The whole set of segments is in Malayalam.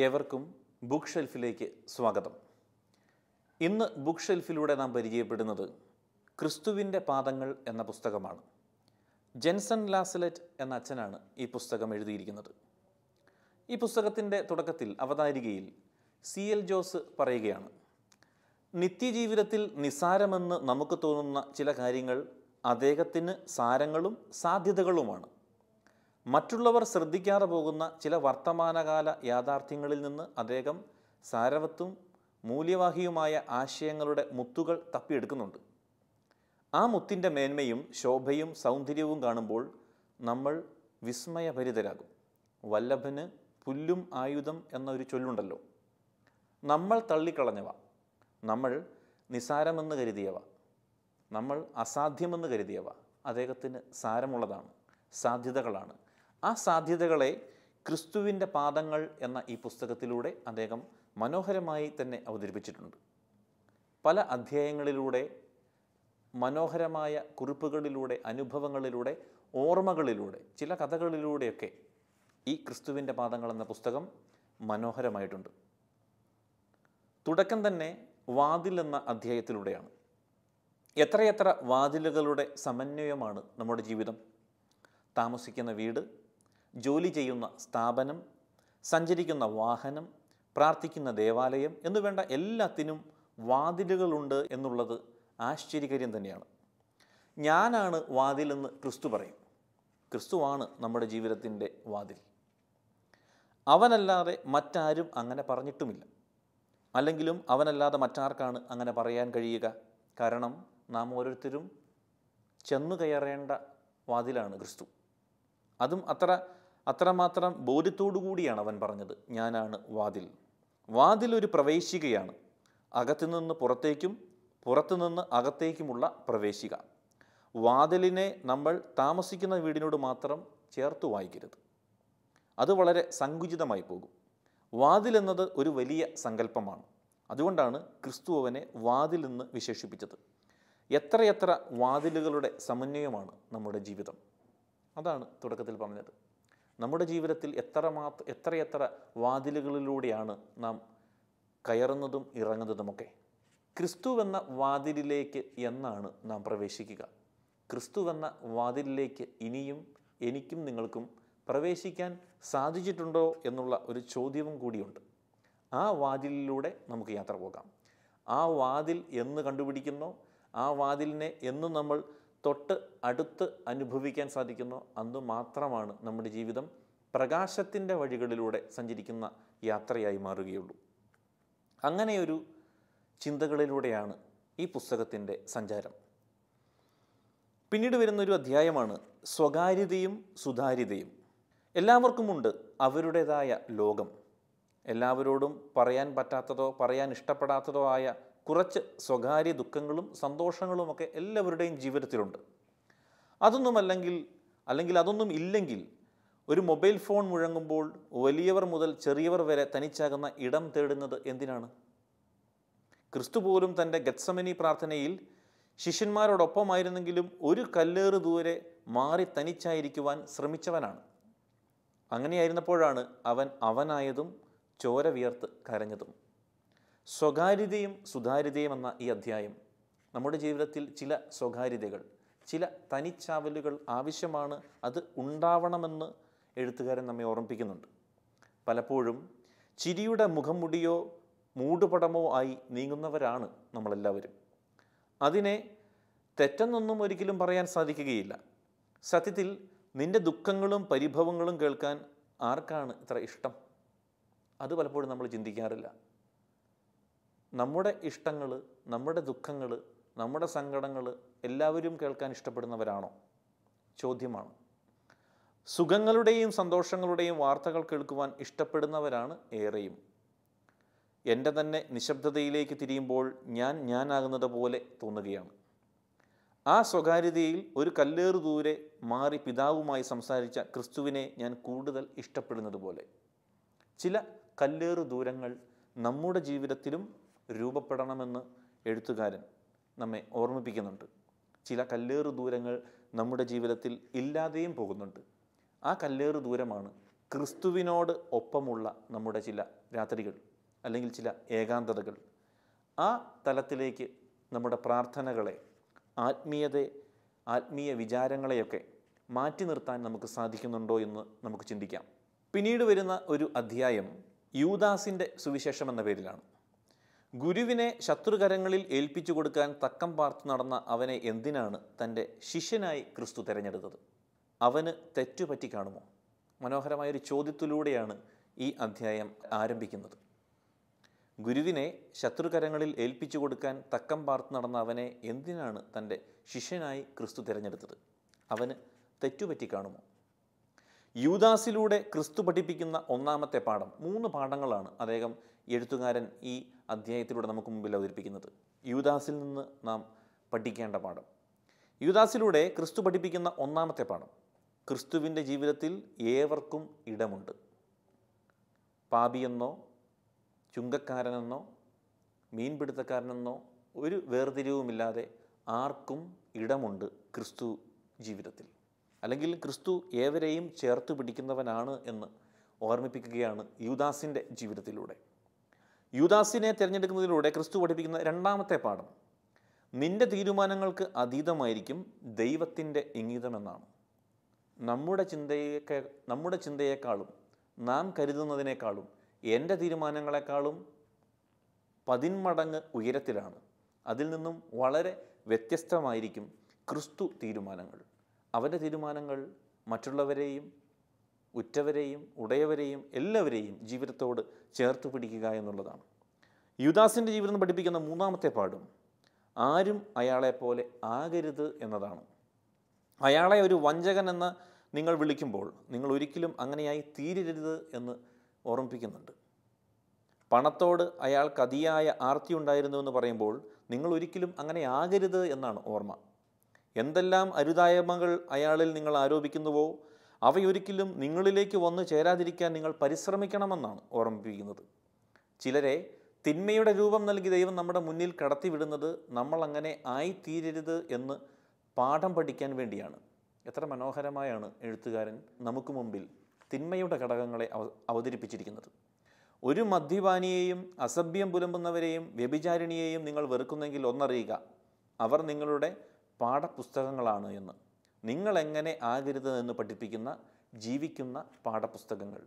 ഏവർക്കും ബുക്ക് ഷെൽഫിലേക്ക് സ്വാഗതം. ഇന്ന് ബുക്ക് ഷെൽഫിലൂടെ നാം പരിചയപ്പെടുന്നത് ക്രിസ്തുവിന്റെ പാദങ്ങൾ എന്ന പുസ്തകമാണ്. ജെൻസൺ ലാസലറ്റ് എന്ന അച്ഛനാണ് ഈ പുസ്തകം എഴുതിയിരിക്കുന്നത്. ഈ പുസ്തകത്തിന്റെ തുടക്കത്തിൽ അവതാരികയിൽ സി എൽ ജോസ് പറയുകയാണ് നിത്യജീവിതത്തിൽ നിസാരമെന്ന് നമുക്ക് തോന്നുന്ന ചില കാര്യങ്ങൾ അദ്ദേഹത്തിന് സാരങ്ങളും സാധ്യതകളുമാണ്. മറ്റുള്ളവർ ശ്രദ്ധിക്കാതെ പോകുന്ന ചില വർത്തമാനകാല യാഥാർത്ഥ്യങ്ങളിൽ നിന്ന് അദ്ദേഹം സാരവത്തും മൂല്യവാഹിയുമായ ആശയങ്ങളുടെ മുത്തുകൾ തപ്പിയെടുക്കുന്നുണ്ട്. ആ മുത്തിന്റെ മേന്മയും ശോഭയും സൗന്ദര്യവും കാണുമ്പോൾ നമ്മൾ വിസ്മയഭരിതരാകും. വല്ലഭന് പുല്ലും ആയുധം എന്നൊരു ചൊല്ലുണ്ടല്ലോ. നമ്മൾ തള്ളിക്കളഞ്ഞവ. നമ്മൾ നിസാരമെന്ന് കരുതിയവ. നമ്മൾ അസാധ്യമെന്ന് കരുതിയവ. അദ്ദേഹത്തിന് സാരമുള്ളതാണ് സാധ്യതകളാണ്. ആ സാധ്യതകളെ ക്രിസ്തുവിന്റെ പാദങ്ങൾ എന്ന ഈ പുസ്തകത്തിലൂടെ അദ്ദേഹം മനോഹരമായി തന്നെ അവതരിപ്പിച്ചിട്ടുണ്ട്. പല അധ്യായങ്ങളിലൂടെ മനോഹരമായ കുറിപ്പുകളിലൂടെ അനുഭവങ്ങളിലൂടെ ഓർമ്മകളിലൂടെ ചില കഥകളിലൂടെയൊക്കെ ഈ ക്രിസ്തുവിന്റെ പാദങ്ങൾ എന്ന പുസ്തകം മനോഹരമായിട്ടുണ്ട്. തുടക്കം തന്നെ വാതിൽ എന്ന അധ്യായത്തിലൂടെയാണ്. എത്രയെത്ര വാതിലുകളുടെ സമന്വയമാണ് നമ്മുടെ ജീവിതം. താമസിക്കുന്ന വീട് ജോലി ചെയ്യുന്ന സ്ഥാപനം സഞ്ചരിക്കുന്ന വാഹനം പ്രാർത്ഥിക്കുന്ന ദേവാലയം എന്നുവേണ്ട എല്ലാത്തിനും വാതിലുകളുണ്ട് എന്നുള്ളത് ആശ്ചര്യകാര്യം തന്നെയാണ്. ഞാനാണ് വാതിലെന്ന് ക്രിസ്തു പറയും. ക്രിസ്തുവാണ് നമ്മുടെ ജീവിതത്തിന്റെ വാതിൽ. അവനല്ലാതെ മറ്റാരും അങ്ങനെ പറഞ്ഞിട്ടുമില്ല. അല്ലെങ്കിലും അവനല്ലാതെ മറ്റാർക്കാണ് അങ്ങനെ പറയാൻ കഴിയുക? കാരണം നാം ഓരോരുത്തരും ചെന്നു കയറേണ്ട വാതിലാണ് ക്രിസ്തു. അതും അത്ര അത്രമാത്രം കൂടിയാണ് അവൻ പറഞ്ഞത്. ഞാനാണ് വാതിൽ. വാതിൽ ഒരു പ്രവേശികയാണ്. അകത്തുനിന്ന് പുറത്തേക്കും പുറത്തുനിന്ന് അകത്തേക്കുമുള്ള പ്രവേശിക. വാതിലിനെ നമ്മൾ താമസിക്കുന്ന വീടിനോട് മാത്രം ചേർത്ത് വായിക്കരുത്. അത് വളരെ സങ്കുചിതമായി പോകും. വാതിൽ എന്നത് ഒരു വലിയ സങ്കല്പമാണ്. അതുകൊണ്ടാണ് ക്രിസ്തു അവനെ വാതിൽ എന്ന് വിശേഷിപ്പിച്ചത്. എത്രയെത്ര വാതിലുകളുടെ സമന്വയമാണ് നമ്മുടെ ജീവിതം. അതാണ് തുടക്കത്തിൽ പറഞ്ഞത്. നമ്മുടെ ജീവിതത്തിൽ എത്ര മാത്ര എത്രയെത്ര വാതിലുകളിലൂടെയാണ് നാം കയറുന്നതും ഇറങ്ങുന്നതുമൊക്കെ. ക്രിസ്തു എന്ന വാതിലിലേക്ക് എന്നാണ് നാം പ്രവേശിക്കുക. ക്രിസ്തു എന്ന വാതിലിലേക്ക് ഇനിയും എനിക്കും നിങ്ങൾക്കും പ്രവേശിക്കാൻ സാധിച്ചിട്ടുണ്ടോ എന്നുള്ള ഒരു ചോദ്യവും കൂടിയുണ്ട്. ആ വാതിലിലൂടെ നമുക്ക് യാത്ര പോകാം. ആ വാതിൽ എന്ന് കണ്ടുപിടിക്കുന്നോ? ആ വാതിലിനെ എന്ന് നമ്മൾ തൊട്ട് അടുത്ത് അനുഭവിക്കാൻ സാധിക്കുന്നോ. അന്ന് മാത്രമാണ് നമ്മുടെ ജീവിതം പ്രകാശത്തിന്റെ വഴികളിലൂടെ സഞ്ചരിക്കുന്ന യാത്രയായി മാറുകയുള്ളൂ. അങ്ങനെയൊരു ചിന്തകളിലൂടെയാണ് ഈ പുസ്തകത്തിന്റെ സഞ്ചാരം. പിന്നീട് വരുന്നൊരു അധ്യായമാണ് സ്വകാര്യതയും സുതാര്യതയും. എല്ലാവർക്കുമുണ്ട് അവരുടേതായ ലോകം. എല്ലാവരോടും പറയാൻ പറ്റാത്തതോ പറയാൻ ഇഷ്ടപ്പെടാത്തതോ ആയ കുറച്ച് സ്വകാര്യ ദുഃഖങ്ങളും സന്തോഷങ്ങളുമൊക്കെ എല്ലാവരുടെയും ജീവിതത്തിലുണ്ട്. അതൊന്നുമല്ലെങ്കിൽ അല്ലെങ്കിൽ അതൊന്നും ഇല്ലെങ്കിൽ ഒരു മൊബൈൽ ഫോൺ മുഴങ്ങുമ്പോൾ വലിയവർ മുതൽ ചെറിയവർ വരെ തനിച്ചാകുന്ന ഇടം തേടുന്നത് എന്തിനാണ്? ക്രിസ്തു പോലും തന്റെ ഗത്സമനി പ്രാർത്ഥനയിൽ ശിഷ്യന്മാരോടൊപ്പമായിരുന്നെങ്കിലും ഒരു കല്ലേറ് ദൂരെ മാറി തനിച്ചായിരിക്കുവാൻ ശ്രമിച്ചവനാണ്. അങ്ങനെയായിരുന്നപ്പോഴാണ് അവൻ അവനായതും ചോര വിയർത്ത് കരഞ്ഞതും. സ്വകാര്യതയും സുതാര്യതയും എന്ന ഈ അധ്യായം നമ്മുടെ ജീവിതത്തിൽ ചില സ്വകാര്യതകൾ ചില തനിച്ചാവലുകൾ ആവശ്യമാണ് അത് ഉണ്ടാവണമെന്ന് എഴുത്തുകാരൻ നമ്മെ ഓർമ്മിപ്പിക്കുന്നുണ്ട്. പലപ്പോഴും ചിരിയുടെ മുഖംമുടിയോ മൂടുപടമോ ആയി നീങ്ങുന്നവരാണ് നമ്മളെല്ലാവരും. അതിനെ തെറ്റെന്നൊന്നും ഒരിക്കലും പറയാൻ സാധിക്കുകയില്ല. സത്യത്തിൽ നിന്റെ ദുഃഖങ്ങളും പരിഭവങ്ങളും കേൾക്കാൻ ആർക്കാണ് ഇത്ര ഇഷ്ടം? അത് പലപ്പോഴും നമ്മൾ ചിന്തിക്കാറില്ല. നമ്മുടെ ഇഷ്ടങ്ങൾ നമ്മുടെ ദുഃഖങ്ങൾ നമ്മുടെ സങ്കടങ്ങൾ എല്ലാവരും കേൾക്കാൻ ഇഷ്ടപ്പെടുന്നവരാണോ? ചോദ്യമാണ്. സുഖങ്ങളുടെയും സന്തോഷങ്ങളുടെയും വാർത്തകൾ കേൾക്കുവാൻ ഇഷ്ടപ്പെടുന്നവരാണ് ഏറെയും. എന്റെ തന്നെ നിശബ്ദതയിലേക്ക് തിരിയുമ്പോൾ ഞാൻ ഞാനാകുന്നത് പോലെ തോന്നുകയാണ്. ആ സ്വകാര്യതയിൽ ഒരു കല്ലേറു ദൂരെ മാറി പിതാവുമായി സംസാരിച്ച ക്രിസ്തുവിനെ ഞാൻ കൂടുതൽ ഇഷ്ടപ്പെടുന്നത് പോലെ. ചില കല്ലേറു ദൂരങ്ങൾ നമ്മുടെ ജീവിതത്തിലും രൂപപ്പെടണമെന്ന് എഴുത്തുകാരൻ നമ്മെ ഓർമ്മിപ്പിക്കുന്നുണ്ട്. ചില കല്ലേറ് ദൂരങ്ങൾ നമ്മുടെ ജീവിതത്തിൽ ഇല്ലാതെയും പോകുന്നുണ്ട്. ആ കല്ലേറ് ദൂരമാണ് ക്രിസ്തുവിനോട് ഒപ്പമുള്ള നമ്മുടെ ചില രാത്രികൾ അല്ലെങ്കിൽ ചില ഏകാന്തതകൾ. ആ തലത്തിലേക്ക് നമ്മുടെ പ്രാർത്ഥനകളെ ആത്മീയതയെ ആത്മീയ വിചാരങ്ങളെയൊക്കെ മാറ്റി നിർത്താൻ നമുക്ക് സാധിക്കുന്നുണ്ടോ എന്ന് നമുക്ക് ചിന്തിക്കാം. പിന്നീട് വരുന്ന ഒരു അധ്യായം യൂദാസിന്റെ സുവിശേഷം എന്ന പേരിലാണ്. ഗുരുവിനെ ശത്രുകരങ്ങളിൽ ഏൽപ്പിച്ചു കൊടുക്കാൻ തക്കം പാർത്ത് നടന്ന അവനെ എന്തിനാണ് തന്റെ ശിഷ്യനായി ക്രിസ്തു തിരഞ്ഞെടുത്തത്? അവന് തെറ്റുപറ്റി കാണുമോ? മനോഹരമായൊരു ചോദ്യത്തിലൂടെയാണ് ഈ അധ്യായം ആരംഭിക്കുന്നത്. ഗുരുവിനെ ശത്രുകരങ്ങളിൽ ഏൽപ്പിച്ചു കൊടുക്കാൻ തക്കം പാർത്ത് നടന്ന അവനെ എന്തിനാണ് തന്റെ ശിഷ്യനായി ക്രിസ്തു തിരഞ്ഞെടുത്തത്? അവന് തെറ്റുപറ്റി കാണുമോ? യൂദാസിലൂടെ ക്രിസ്തു പഠിപ്പിക്കുന്ന ഒന്നാമത്തെ പാഠം മൂന്ന് പാഠങ്ങളാണ് അദ്ദേഹം എഴുത്തുകാരൻ ഈ അധ്യായത്തിലൂടെ നമുക്ക് മുമ്പിൽ അവതരിപ്പിക്കുന്നത്. യൂദാസിൽ നിന്ന് നാം പഠിക്കേണ്ട പാഠം. യൂദാസിലൂടെ ക്രിസ്തു പഠിപ്പിക്കുന്ന ഒന്നാമത്തെ പാഠം. ക്രിസ്തുവിന്റെ ജീവിതത്തിൽ ഏവർക്കും ഇടമുണ്ട്. പാപിയെന്നോ ചുങ്കക്കാരനെന്നോ മീൻപിടുത്തക്കാരനെന്നോ ഒരു വേർതിരിവുമില്ലാതെ ആർക്കും ഇടമുണ്ട് ക്രിസ്തു ജീവിതത്തിൽ. അല്ലെങ്കിൽ ക്രിസ്തു ഏവരെയും ചേർത്ത് പിടിക്കുന്നവനാണ് എന്ന് ഓർമ്മിപ്പിക്കുകയാണ് യുദാസിന്റെ ജീവിതത്തിലൂടെ. യൂദാസിനെ തിരഞ്ഞെടുക്കുന്നതിലൂടെ ക്രിസ്തു പഠിപ്പിക്കുന്ന രണ്ടാമത്തെ പാഠം. നിന്റെ തീരുമാനങ്ങൾക്ക് അതീതമായിരിക്കും ദൈവത്തിന്റെ ഇംഗിതമെന്നാണ്. നമ്മുടെ ചിന്തയേക്കാ നമ്മുടെ ചിന്തയേക്കാളും നാം കരുതുന്നതിനേക്കാളും എന്റെ തീരുമാനങ്ങളെക്കാളും പതിന്മടങ്ങ് ഉയരത്തിലാണ്. അതിൽ നിന്നും വളരെ വ്യത്യസ്തമായിരിക്കും ക്രിസ്തു തീരുമാനങ്ങൾ. അവന്റെ തീരുമാനങ്ങൾ മറ്റുള്ളവരെയും ഉറ്റവരെയും ഉടയവരെയും എല്ലാവരെയും ജീവിതത്തോട് ചേർത്ത് പിടിക്കുക എന്നുള്ളതാണ്. യുദാസിന്റെ ജീവിതം പഠിപ്പിക്കുന്ന മൂന്നാമത്തെ പാഠം ആരും അയാളെപ്പോലെ ആകരുത് എന്നതാണ്. അയാളെ ഒരു വഞ്ചകൻ എന്ന് നിങ്ങൾ വിളിക്കുമ്പോൾ നിങ്ങൾ ഒരിക്കലും അങ്ങനെയായി തീരരുത് എന്ന് ഓർമ്മിപ്പിക്കുന്നുണ്ട്. പണത്തോട് അയാൾക്ക് അതിയായ ആർത്തി ഉണ്ടായിരുന്നു എന്ന് പറയുമ്പോൾ നിങ്ങൾ ഒരിക്കലും അങ്ങനെ ആകരുത് എന്നാണ് ഓർമ്മ. എന്തെല്ലാം അരുതായ്മകൾ അയാളിൽ നിങ്ങൾ ആരോപിക്കുന്നുവോ അവയൊരിക്കലും നിങ്ങളിലേക്ക് വന്നു ചേരാതിരിക്കാൻ നിങ്ങൾ പരിശ്രമിക്കണമെന്നാണ് ഓർമ്മിപ്പിക്കുന്നത്. ചിലരെ തിന്മയുടെ രൂപം നൽകി ദൈവം നമ്മുടെ മുന്നിൽ കടത്തിവിടുന്നത് നമ്മൾ അങ്ങനെ ആയിത്തീരരുത് എന്ന് പാഠം പഠിക്കാൻ വേണ്ടിയാണ്. എത്ര മനോഹരമായാണ് എഴുത്തുകാരൻ നമുക്ക് മുമ്പിൽ തിന്മയുടെ ഘടകങ്ങളെ അവ അവതരിപ്പിച്ചിരിക്കുന്നത്. ഒരു മദ്യപാനിയെയും അസഭ്യം പുലമ്പുന്നവരെയും വ്യഭിചാരിണിയെയും നിങ്ങൾ വെറുക്കുന്നെങ്കിൽ ഒന്നറിയുക അവർ നിങ്ങളുടെ പാഠപുസ്തകങ്ങളാണ് എന്ന്. നിങ്ങൾ എങ്ങനെ ആകരുത് എന്ന് പഠിപ്പിക്കുന്ന ജീവിക്കുന്ന പാഠപുസ്തകങ്ങൾ.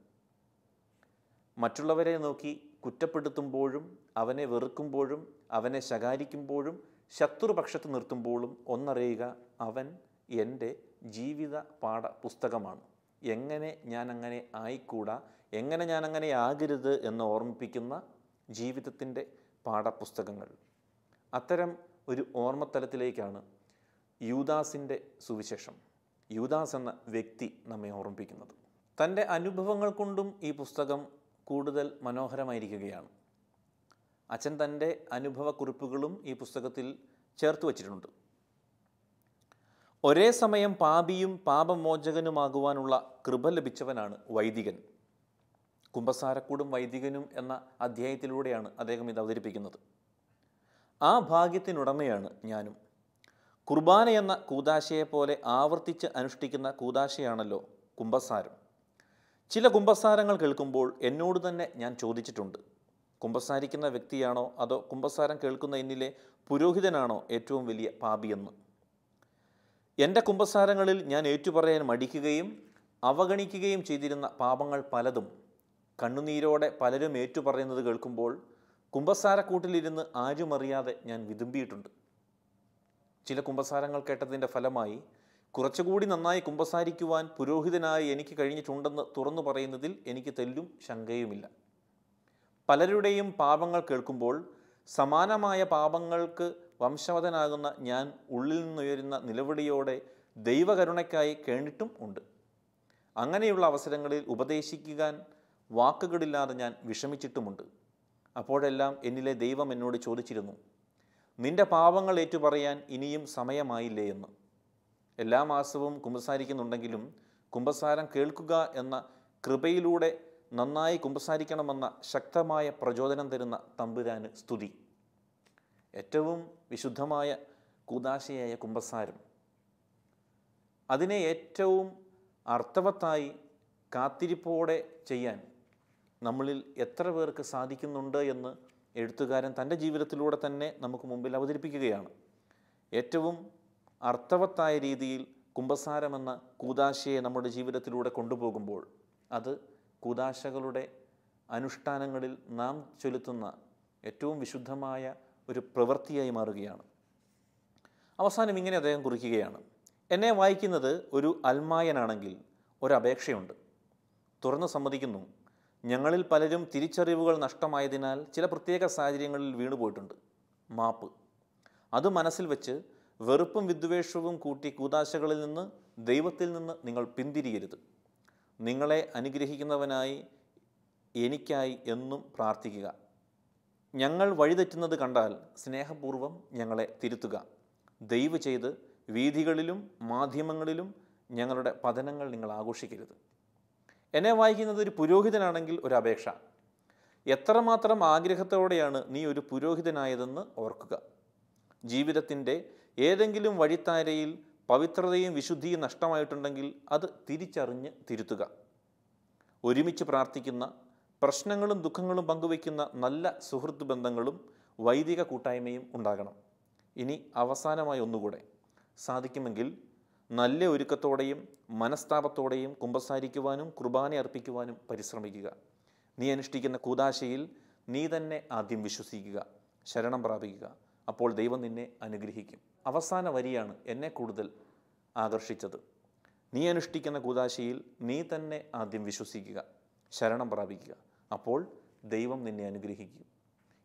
മറ്റുള്ളവരെ നോക്കി കുറ്റപ്പെടുത്തുമ്പോഴും അവനെ വെറുക്കുമ്പോഴും അവനെ ശകാരിക്കുമ്പോഴും ശത്രുപക്ഷത്ത് നിർത്തുമ്പോഴും ഒന്നറിയുക അവൻ എന്റെ ജീവിത പാഠ പുസ്തകമാണ് എങ്ങനെ ഞാൻ അങ്ങനെ ആയിക്കൂടാ? എങ്ങനെ ഞാൻ അങ്ങനെ ആകരുത് എന്ന് ഓർമ്മിപ്പിക്കുന്ന ജീവിതത്തിന്റെ പാഠപുസ്തകങ്ങൾ. അത്തരം ഒരു ഓർമ്മത്തലത്തിലേക്കാണ് യൂദാസിന്റെ സുവിശേഷം. യൂദാസ് എന്ന വ്യക്തി നമ്മെ ഓർമ്മിപ്പിക്കുന്നത്. തന്റെ അനുഭവങ്ങൾ കൊണ്ടും ഈ പുസ്തകം കൂടുതൽ മനോഹരമായിരിക്കുകയാണ്. അച്ഛൻ തന്റെ അനുഭവക്കുറിപ്പുകളും ഈ പുസ്തകത്തിൽ ചേർത്ത് വച്ചിട്ടുണ്ട്. ഒരേ സമയം പാപിയും പാപമോചകനുമാകുവാനുള്ള കൃപ ലഭിച്ചവനാണ് വൈദികൻ. കുംഭസാരക്കൂടും വൈദികനും എന്ന അധ്യായത്തിലൂടെയാണ് അദ്ദേഹം ഇത് അവതരിപ്പിക്കുന്നത്. ആ ഭാഗ്യത്തിനുടമയാണ് ഞാനും. കുർബാന എന്ന കൂതാശയെ പോലെ ആവർത്തിച്ച് അനുഷ്ഠിക്കുന്ന കൂതാശയാണല്ലോ കുംഭസാരം. ചില കുംഭസാരങ്ങൾ കേൾക്കുമ്പോൾ എന്നോട് തന്നെ ഞാൻ ചോദിച്ചിട്ടുണ്ട്. കുംഭസാരിക്കുന്ന വ്യക്തിയാണോ അതോ കുംഭസാരം കേൾക്കുന്ന എന്നിലെ പുരോഹിതനാണോ ഏറ്റവും വലിയ പാപിയെന്ന് എന്റെ കുംഭസാരങ്ങളിൽ ഞാൻ ഏറ്റുപറയാൻ മടിക്കുകയും അവഗണിക്കുകയും ചെയ്തിരുന്ന പാപങ്ങൾ പലതും കണ്ണുനീരോടെ പലരും ഏറ്റുപറയുന്നത് കേൾക്കുമ്പോൾ കുംഭസാരക്കൂട്ടിലിരുന്ന് ആരുമറിയാതെ ഞാൻ വിതുമ്പിയിട്ടുണ്ട്. ചില കുമ്പസാരങ്ങൾ കേട്ടതിന്റെ ഫലമായി കുറച്ചുകൂടി നന്നായി കുമ്പസാരിക്കുവാൻ പുരോഹിതനായി എനിക്ക് കഴിഞ്ഞിട്ടുണ്ടെന്ന് തുറന്നു പറയുന്നതിൽ എനിക്ക് തെല്ലും ശങ്കയുമില്ല. പലരുടെയും പാപങ്ങൾ കേൾക്കുമ്പോൾ സമാനമായ പാപങ്ങൾക്ക് വംശവതനാകുന്ന ഞാൻ ഉള്ളിൽ നിന്നുയരുന്ന നിലവിളിയോടെ ദൈവകരുണയ്ക്കായി കേണിട്ടും ഉണ്ട്. അങ്ങനെയുള്ള അവസരങ്ങളിൽ ഉപദേശിക്കാൻ വാക്കുകളില്ലാതെ ഞാൻ വിഷമിച്ചിട്ടുമുണ്ട്. അപ്പോഴെല്ലാം എന്നിലെ ദൈവം എന്നോട് ചോദിച്ചിരുന്നു നിന്റെ പാപങ്ങൾ ഏറ്റുപറയാൻ ഇനിയും സമയമായില്ലേ എന്ന്. എല്ലാ മാസവും കുമ്പസാരിക്കുന്നുണ്ടെങ്കിലും കുമ്പസാരം കേൾക്കുക എന്ന കൃപയിലൂടെ നന്നായി കുമ്പസാരിക്കണമെന്ന ശക്തമായ പ്രചോദനം തരുന്ന തമ്പുരാന് സ്തുതി. ഏറ്റവും വിശുദ്ധമായ കൂതാശയായ കുമ്പസാരം. അതിനെ ഏറ്റവും അർത്ഥവത്തായി കാത്തിരിപ്പോടെ ചെയ്യാൻ നമ്മളിൽ എത്ര പേർക്ക് സാധിക്കുന്നുണ്ട് എന്ന് എഴുത്തുകാരൻ തന്റെ ജീവിതത്തിലൂടെ തന്നെ നമുക്ക് മുമ്പിൽ അവതരിപ്പിക്കുകയാണ്. ഏറ്റവും അർത്ഥവത്തായ രീതിയിൽ കുംഭസാരമെന്ന കൂതാശയെ നമ്മുടെ ജീവിതത്തിലൂടെ കൊണ്ടുപോകുമ്പോൾ അത് കൂതാശകളുടെ അനുഷ്ഠാനങ്ങളിൽ നാം ചൊലുത്തുന്ന ഏറ്റവും വിശുദ്ധമായ ഒരു പ്രവൃത്തിയായി മാറുകയാണ്. അവസാനം ഇങ്ങനെ അദ്ദേഹം കുറിക്കുകയാണ്. എന്നെ വായിക്കുന്നത് ഒരു അൽമായനാണെങ്കിൽ ഒരപേക്ഷയുണ്ട് തുറന്ന് സമ്മതിക്കുന്നു. ഞങ്ങളിൽ പലരും തിരിച്ചറിവുകൾ നഷ്ടമായതിനാൽ ചില പ്രത്യേക സാഹചര്യങ്ങളിൽ വീണുപോയിട്ടുണ്ട് മാപ്പ്. അത് മനസ്സിൽ വെച്ച് വെറുപ്പും വിദ്വേഷവും കൂട്ടി കൂതാശകളിൽ നിന്ന് ദൈവത്തിൽ നിന്ന് നിങ്ങൾ പിന്തിരിയരുത്. നിങ്ങളെ അനുഗ്രഹിക്കുന്നവനായി എനിക്കായി എന്നും പ്രാർത്ഥിക്കുക. ഞങ്ങൾ വഴിതെറ്റുന്നത് കണ്ടാൽ സ്നേഹപൂർവം ഞങ്ങളെ തിരുത്തുക. ദയവ് ചെയ്ത് വീഥികളിലും മാധ്യമങ്ങളിലും ഞങ്ങളുടെ പതനങ്ങൾ നിങ്ങൾ ആഘോഷിക്കരുത്. എന്നെ വായിക്കുന്നത് ഒരു പുരോഹിതനാണെങ്കിൽ ഒരു അപേക്ഷ. എത്രമാത്രം ആഗ്രഹത്തോടെയാണ് നീ ഒരു പുരോഹിതനായതെന്ന് ഓർക്കുക. ജീവിതത്തിന്റെ ഏതെങ്കിലും വഴിത്താരയിൽ പവിത്രതയും വിശുദ്ധിയും നഷ്ടമായിട്ടുണ്ടെങ്കിൽ അത് തിരിച്ചറിഞ്ഞ് തിരുത്തുക. ഒരുമിച്ച് പ്രാർത്ഥിക്കുന്ന പ്രശ്നങ്ങളും ദുഃഖങ്ങളും പങ്കുവയ്ക്കുന്ന നല്ല സുഹൃത്ത് ബന്ധങ്ങളും വൈദിക കൂട്ടായ്മയും ഉണ്ടാകണം. ഇനി അവസാനമായി ഒന്നുകൂടെ. സാധിക്കുമെങ്കിൽ നല്ല ഒരുക്കത്തോടെയും മനസ്താപത്തോടെയും കുമ്പസാരിക്കുവാനും കുർബാന അർപ്പിക്കുവാനും പരിശ്രമിക്കുക. നീ അനുഷ്ഠിക്കുന്ന കൂതാശയിൽ നീ തന്നെ ആദ്യം വിശ്വസിക്കുക ശരണം പ്രാപിക്കുക. അപ്പോൾ ദൈവം നിന്നെ അനുഗ്രഹിക്കും. അവസാന വരിയാണ് എന്നെ കൂടുതൽ ആകർഷിച്ചത്. നീ അനുഷ്ഠിക്കുന്ന കൂതാശയിൽ നീ തന്നെ ആദ്യം വിശ്വസിക്കുക ശരണം പ്രാപിക്കുക. അപ്പോൾ ദൈവം നിന്നെ അനുഗ്രഹിക്കും.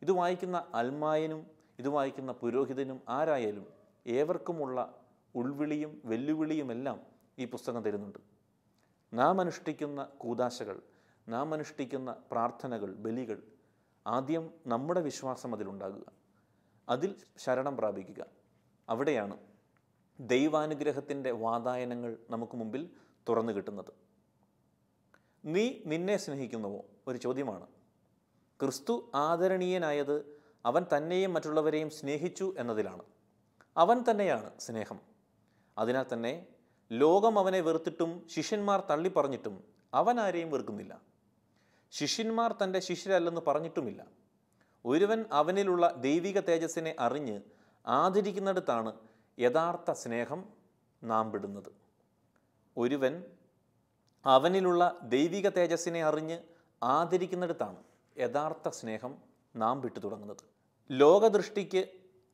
ഇത് വായിക്കുന്ന അൽമായനും ഇത് വായിക്കുന്ന പുരോഹിതനും ആരായാലും ഏവർക്കുമുള്ള ഉൾവിളിയും വെല്ലുവിളിയുമെല്ലാം ഈ പുസ്തകം തരുന്നുണ്ട്. നാം അനുഷ്ഠിക്കുന്ന കൂതാശകൾ നാം അനുഷ്ഠിക്കുന്ന പ്രാർത്ഥനകൾ ബലികൾ ആദ്യം നമ്മുടെ വിശ്വാസം അതിലുണ്ടാകുക. അതിൽ ശരണം പ്രാപിക്കുക. അവിടെയാണ് ദൈവാനുഗ്രഹത്തിന്റെ വാതായനങ്ങൾ നമുക്ക് മുമ്പിൽ തുറന്നു കിട്ടുന്നത്. നീ നിന്നെ സ്നേഹിക്കുന്നുവോ? ഒരു ചോദ്യമാണ്. ക്രിസ്തു ആദരണീയനായത് അവൻ തന്നെയും മറ്റുള്ളവരെയും സ്നേഹിച്ചു എന്നതിലാണ്. അവൻ തന്നെയാണ് സ്നേഹം. അതിനാൽ തന്നെ ലോകം അവനെ വെറുത്തിട്ടും ശിഷ്യന്മാർ തള്ളിപ്പറഞ്ഞിട്ടും അവൻ ആരെയും വെറുക്കുന്നില്ല. ശിഷ്യന്മാർ തന്റെ ശിഷ്യരല്ലെന്ന് പറഞ്ഞിട്ടുമില്ല. ഒരുവൻ അവനിലുള്ള ദൈവിക തേജസ്സിനെ അറിഞ്ഞ് ആദരിക്കുന്നിടത്താണ് യഥാർത്ഥ സ്നേഹം നാം വിടുന്നത്. ഒരുവൻ അവനിലുള്ള ദൈവിക തേജസ്സിനെ അറിഞ്ഞ് ആദരിക്കുന്നിടത്താണ് യഥാർത്ഥ സ്നേഹം നാം വിട്ടു തുടങ്ങുന്നത് ലോകദൃഷ്ടിക്ക്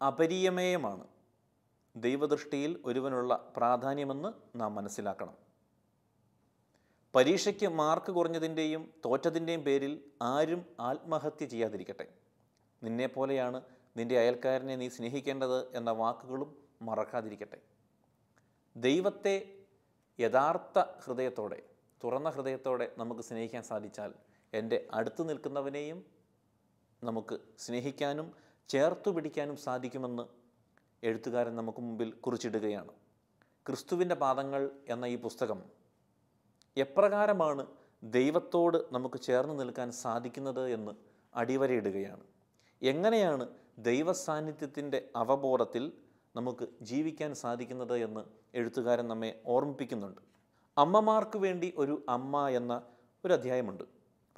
അപരിയമേയമാണ്. ദൈവദൃഷ്ടിയിൽ ഒരുവനുള്ള പ്രാധാന്യമെന്ന് നാം മനസ്സിലാക്കണം. പരീക്ഷയ്ക്ക് മാർക്ക് കുറഞ്ഞതിന്റെയും തോറ്റതിന്റെയും പേരിൽ ആരും ആത്മഹത്യ ചെയ്യാതിരിക്കട്ടെ. നിന്നെപ്പോലെയാണ് നിന്റെ അയൽക്കാരനെ നീ സ്നേഹിക്കേണ്ടത് എന്ന വാക്കുകളും മറക്കാതിരിക്കട്ടെ. ദൈവത്തെ യഥാർത്ഥ ഹൃദയത്തോടെ തുറന്ന ഹൃദയത്തോടെ നമുക്ക് സ്നേഹിക്കാൻ സാധിച്ചാൽ എന്റെ അടുത്ത് നിൽക്കുന്നവനെയും നമുക്ക് സ്നേഹിക്കാനും ചേർത്തു പിടിക്കാനും സാധിക്കുമെന്ന് എഴുത്തുകാരൻ നമുക്ക് മുമ്പിൽ കുറിച്ചിടുകയാണ്. ക്രിസ്തുവിന്റെ പാദങ്ങൾ എന്ന ഈ പുസ്തകം എപ്രകാരമാണ് ദൈവത്തോട് നമുക്ക് ചേർന്ന് നിൽക്കാൻ സാധിക്കുന്നത് എന്ന് അടിവരയിടുകയാണ്. എങ്ങനെയാണ് ദൈവസാന്നിധ്യത്തിന്റെ അവബോധത്തിൽ നമുക്ക് ജീവിക്കാൻ സാധിക്കുന്നത് എന്ന് എഴുത്തുകാരൻ നമ്മെ ഓർമ്മിപ്പിക്കുന്നുണ്ട്. അമ്മമാർക്ക് വേണ്ടി ഒരു അമ്മ എന്ന ഒരു അധ്യായമുണ്ട്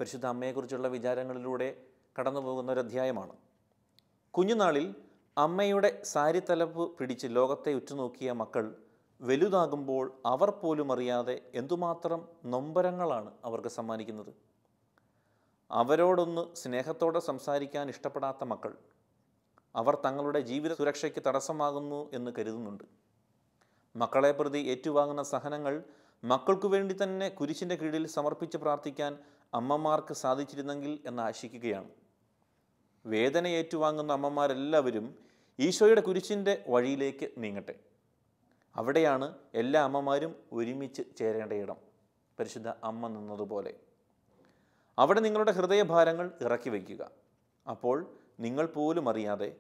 പരിശുദ്ധ അമ്മയെക്കുറിച്ചുള്ള വിചാരങ്ങളിലൂടെ കടന്നു പോകുന്ന ഒരു അധ്യായമാണ് കുഞ്ഞുനാളിൽ അമ്മയുടെ സാരിത്തലപ്പ് പിടിച്ച് ലോകത്തെ ഉറ്റുനോക്കിയ മക്കൾ വലുതാകുമ്പോൾ അവർ പോലും അറിയാതെ എന്തുമാത്രം നൊമ്പരങ്ങളാണ് അവർക്ക് സമ്മാനിക്കുന്നത്. അവരോടൊന്ന് സ്നേഹത്തോടെ സംസാരിക്കാൻ ഇഷ്ടപ്പെടാത്ത മക്കൾ അവർ തങ്ങളുടെ ജീവിത സുരക്ഷയ്ക്ക് തടസ്സമാകുന്നു എന്ന് കരുതുന്നുണ്ട്. മക്കളെ പ്രതി ഏറ്റുവാങ്ങുന്ന സഹനങ്ങൾ മക്കൾക്കു വേണ്ടി തന്നെ കുരിശിന്റെ കീഴിൽ സമർപ്പിച്ച് പ്രാർത്ഥിക്കാൻ അമ്മമാർക്ക് സാധിച്ചിരുന്നെങ്കിൽ എന്ന് ആശിക്കുകയാണ്. വേദന ഏറ്റുവാങ്ങുന്ന അമ്മമാരെല്ലാവരും ഈശോയുടെ കുരിശിന്റെ വഴിയിലേക്ക് നീങ്ങട്ടെ. അവിടെയാണ് എല്ലാ അമ്മമാരും ഒരുമിച്ച് ചേരേണ്ട ഇടം. പരിശുദ്ധ അമ്മ നിന്നതുപോലെ. അവിടെ നിങ്ങളുടെ ഹൃദയഭാരങ്ങൾ ഇറക്കി വയ്ക്കുക. അപ്പോൾ നിങ്ങൾ പോലും അറിയാതെ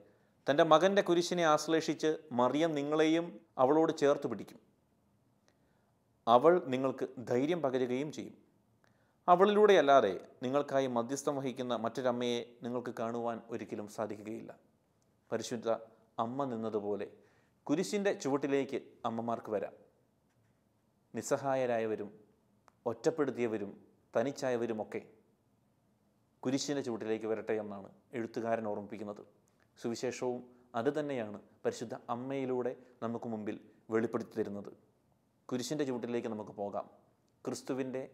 തന്റെ മകന്റെ കുരിശിനെ ആശ്ലേഷിച്ച് മറിയം നിങ്ങളെയും അവളോട് ചേർത്ത് പിടിക്കും. അവൾ നിങ്ങൾക്ക് ധൈര്യം പകരുകയും ചെയ്യും. അവളിലൂടെയല്ലാതെ നിങ്ങൾക്കായി മധ്യസ്ഥം വഹിക്കുന്ന മറ്റൊരമ്മയെ നിങ്ങൾക്ക് കാണുവാൻ ഒരിക്കലും സാധിക്കുകയില്ല. പരിശുദ്ധ അമ്മ നിന്നതുപോലെ കുരിശിന്റെ ചുവട്ടിലേക്ക് അമ്മമാർക്ക് വരാം. നിസ്സഹായരായവരും ഒറ്റപ്പെടുത്തിയവരും തനിച്ചായവരുമൊക്കെ കുരിശിന്റെ ചുവട്ടിലേക്ക് വരട്ടെ എന്നാണ് എഴുത്തുകാരൻ ഓർമ്മിപ്പിക്കുന്നത്. സുവിശേഷവും അത് തന്നെയാണ് പരിശുദ്ധ അമ്മയിലൂടെ നമുക്ക് മുമ്പിൽ വെളിപ്പെടുത്തി തരുന്നത്. കുരിശിന്റെ ചുവട്ടിലേക്ക് നമുക്ക് പോകാം. ക്രിസ്തുവിന്റെ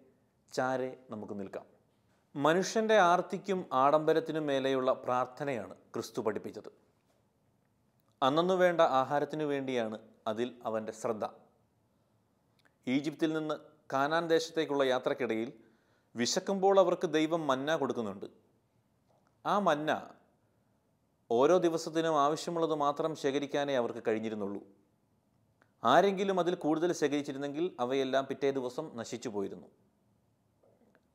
ചാരെ നമുക്ക് നിൽക്കാം. മനുഷ്യന്റെ ആർത്തിക്കും ആഡംബരത്തിനും മേലെയുള്ള പ്രാർത്ഥനയാണ് ക്രിസ്തു പഠിപ്പിച്ചത്. അന്നു വേണ്ട ആഹാരത്തിനു വേണ്ടിയാണ് അതിൽ അവന്റെ ശ്രദ്ധ. ഈജിപ്തിൽ നിന്ന് കാനാൻ ദേശത്തേക്കുള്ള യാത്രക്കിടയിൽ വിശക്കുമ്പോൾ അവർക്ക് ദൈവം മന്ന കൊടുക്കുന്നുണ്ട്. ആ മന്ന ഓരോ ദിവസത്തിനും ആവശ്യമുള്ളത് മാത്രം ശേഖരിക്കാനേ അവർക്ക് കഴിഞ്ഞിരുന്നുള്ളൂ. ആരെങ്കിലും അതിൽ കൂടുതൽ ശേഖരിച്ചിരുന്നെങ്കിൽ അവയെല്ലാം പിറ്റേ ദിവസം നശിച്ചു പോയിരുന്നു.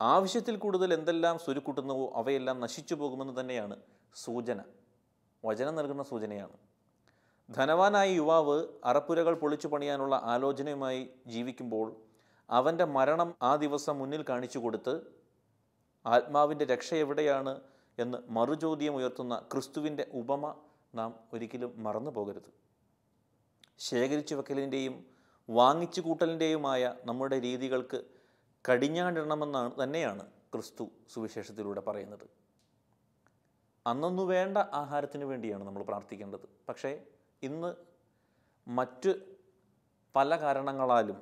ആവശ്യത്തിൽ കൂടുതൽ എന്തെല്ലാം സ്വരുക്കൂട്ടുന്നുവോ അവയെല്ലാം നശിച്ചു പോകുമെന്ന് തന്നെയാണ് സൂചന. വചനം നൽകുന്ന സൂചനയാണ്. ധനവാനായ യുവാവ് അറപ്പുരകൾ പൊളിച്ചു പണിയാനുള്ള ആലോചനയുമായി ജീവിക്കുമ്പോൾ അവന്റെ മരണം ആ ദിവസം മുന്നിൽ കാണിച്ചു കൊടുത്ത് ആത്മാവിന്റെ രക്ഷ എവിടെയാണ് എന്ന് മറുചോദ്യം ഉയർത്തുന്ന ക്രിസ്തുവിന്റെ ഉപമ നാം ഒരിക്കലും മറന്നു പോകരുത്. ശേഖരിച്ചു വെക്കലിന്റെയും വാങ്ങിച്ചു കൂട്ടലിന്റെയുമായ നമ്മുടെ രീതികൾക്ക് കടിഞ്ഞാണിടണമെന്നാണ് തന്നെയാണ് ക്രിസ്തു സുവിശേഷത്തിലൂടെ പറയുന്നത്. അന്നൊന്നു വേണ്ട ആഹാരത്തിന് വേണ്ടിയാണ് നമ്മൾ പ്രാർത്ഥിക്കേണ്ടത്. പക്ഷേ ഇന്ന് മറ്റ് പല കാരണങ്ങളാലും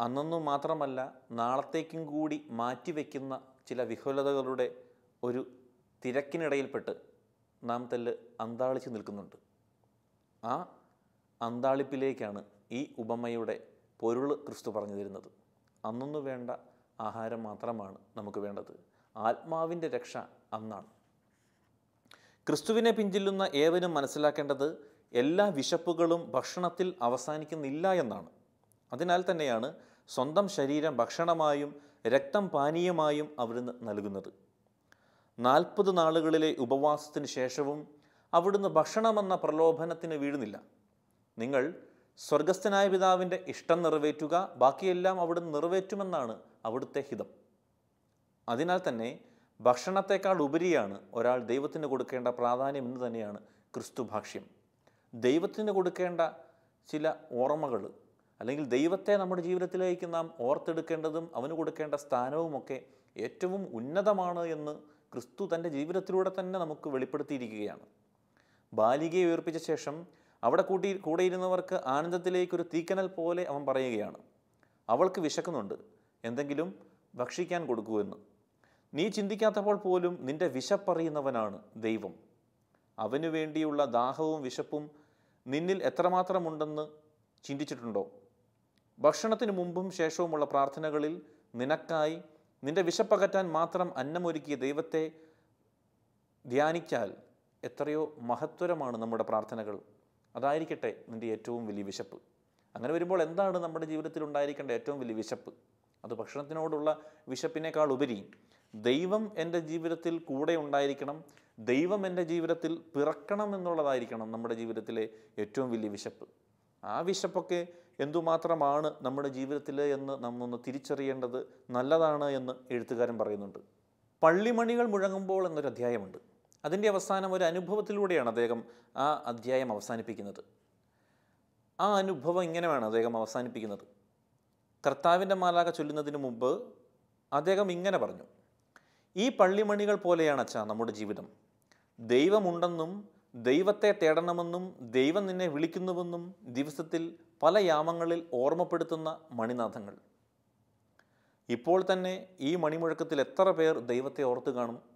അന്നൊന്നു മാത്രമല്ല നാളത്തേക്കും കൂടി മാറ്റിവെക്കുന്ന ചില വിഹുലതകളുടെ ഒരു തിരക്കിനിടയിൽപ്പെട്ട് നാം തെല്ല് അന്താളിച്ച് നിൽക്കുന്നുണ്ട്. ആ അന്താളിപ്പിലേക്കാണ് ഈ ഉപമയുടെ പൊരുൾ ക്രിസ്തു പറഞ്ഞു തരുന്നത്. അന്നൊന്നു വേണ്ട ആഹാരം മാത്രമാണ് നമുക്ക് വേണ്ടത്. ആത്മാവിന്റെ രക്ഷ അന്നാണ്. ക്രിസ്തുവിനെ പിഞ്ചില്ലുന്ന ഏവനും മനസ്സിലാക്കേണ്ടത് എല്ലാ വിശപ്പുകളും ഭക്ഷണത്തിൽ അവസാനിക്കുന്നില്ല എന്നാണ്. അതിനാൽ തന്നെയാണ് സ്വന്തം ശരീരം ഭക്ഷണമായും രക്തം പാനീയമായും അവിടുന്ന് നൽകുന്നത്. നാൽപ്പത് നാളുകളിലെ ഉപവാസത്തിന് ശേഷവും അവിടുന്ന് ഭക്ഷണമെന്ന പ്രലോഭനത്തിന് വീഴുന്നില്ല. നിങ്ങൾ സ്വർഗസ്ഥനായ പിതാവിന്റെ ഇഷ്ടം നിറവേറ്റുക ബാക്കിയെല്ലാം അവിടെ നിറവേറ്റുമെന്നാണ് അവിടുത്തെ ഹിതം. അതിനാൽ തന്നെ ഭക്ഷണത്തെക്കാൾ ഉപരിയാണ് ഒരാൾ ദൈവത്തിന് കൊടുക്കേണ്ട പ്രാധാന്യം എന്ന് തന്നെയാണ് ക്രിസ്തു ഭാഷ്യം. ദൈവത്തിന് കൊടുക്കേണ്ട ചില ഓർമ്മകൾ അല്ലെങ്കിൽ ദൈവത്തെ നമ്മുടെ ജീവിതത്തിലേക്ക് നാം ഓർത്തെടുക്കേണ്ടതും അവന് കൊടുക്കേണ്ട സ്ഥാനവുമൊക്കെ ഏറ്റവും ഉന്നതമാണ് എന്ന് ക്രിസ്തു തന്റെ ജീവിതത്തിലൂടെ തന്നെ നമുക്ക് വെളിപ്പെടുത്തിയിരിക്കുകയാണ്. ബാലികയെ ഉയർപ്പിച്ച ശേഷം അവിടെ കൂട്ടി കൂടെ ഇരുന്നവർക്ക് ആനന്ദത്തിലേക്കൊരു തീക്കനൽ പോലെ അവൻ പറയുകയാണ്. അവൾക്ക് വിശക്കുന്നുണ്ട്. എന്തെങ്കിലും ഭക്ഷിക്കാൻ കൊടുക്കുമെന്ന് നീ ചിന്തിക്കാത്തപ്പോൾ പോലും നിന്റെ വിശപ്പറിയുന്നവനാണ് ദൈവം. അവനു വേണ്ടിയുള്ള ദാഹവും വിശപ്പും നിന്നിൽ എത്രമാത്രമുണ്ടെന്ന് ചിന്തിച്ചിട്ടുണ്ടോ? ഭക്ഷണത്തിന് മുമ്പും ശേഷവുമുള്ള പ്രാർത്ഥനകളിൽ നിനക്കായി നിന്റെ വിശപ്പകറ്റാൻ മാത്രം അന്നമൊരുക്കിയ ദൈവത്തെ ധ്യാനിച്ചാൽ എത്രയോ മഹത്വരമാണ് നമ്മുടെ പ്രാർത്ഥനകൾ. അതായിരിക്കട്ടെ നിന്റെ ഏറ്റവും വലിയ വിശപ്പ്. അങ്ങനെ വരുമ്പോൾ എന്താണ് നമ്മുടെ ജീവിതത്തിൽ ഉണ്ടായിരിക്കേണ്ട ഏറ്റവും വലിയ വിശപ്പ്? അത് ഭക്ഷണത്തിനോടുള്ള വിശപ്പിനേക്കാൾ ഉപരി ദൈവം എന്റെ ജീവിതത്തിൽ കൂടെ ഉണ്ടായിരിക്കണം ദൈവം എന്റെ ജീവിതത്തിൽ പിറക്കണം എന്നുള്ളതായിരിക്കണം നമ്മുടെ ജീവിതത്തിലെ ഏറ്റവും വലിയ വിശപ്പ്. ആ വിശപ്പൊക്കെ എന്തുമാത്രമാണ് നമ്മുടെ ജീവിതത്തിൽ എന്ന് നമ്മൊന്ന് തിരിച്ചറിയേണ്ടത് നല്ലതാണ് എന്ന് എഴുത്തുകാരൻ പറയുന്നുണ്ട്. പള്ളിമണികൾ മുഴങ്ങുമ്പോൾ എന്നൊരു അധ്യായമുണ്ട് അതിന്റെ അവസാനം ഒരു അനുഭവത്തിലൂടെയാണ് അദ്ദേഹം ആ അധ്യായം അവസാനിപ്പിക്കുന്നത്. ആ അനുഭവം ഇങ്ങനെ വേണം അദ്ദേഹം അവസാനിപ്പിക്കുന്നത്. കർത്താവിന്റെ മാലാക ചൊല്ലുന്നതിന് മുമ്പ് അദ്ദേഹം ഇങ്ങനെ പറഞ്ഞു ഈ പള്ളിമണികൾ പോലെയാണ് അച്ഛാ നമ്മുടെ ജീവിതം. ദൈവമുണ്ടെന്നും ദൈവത്തെ തേടണമെന്നും ദൈവം നിന്നെ വിളിക്കുന്നുവെന്നും ദിവസത്തിൽ പല യാമങ്ങളിൽ ഓർമ്മപ്പെടുത്തുന്ന മണിനാഥങ്ങൾ. ഇപ്പോൾ തന്നെ ഈ മണിമുഴക്കത്തിൽ എത്ര പേർ ദൈവത്തെ ഓർത്ത് കാണും?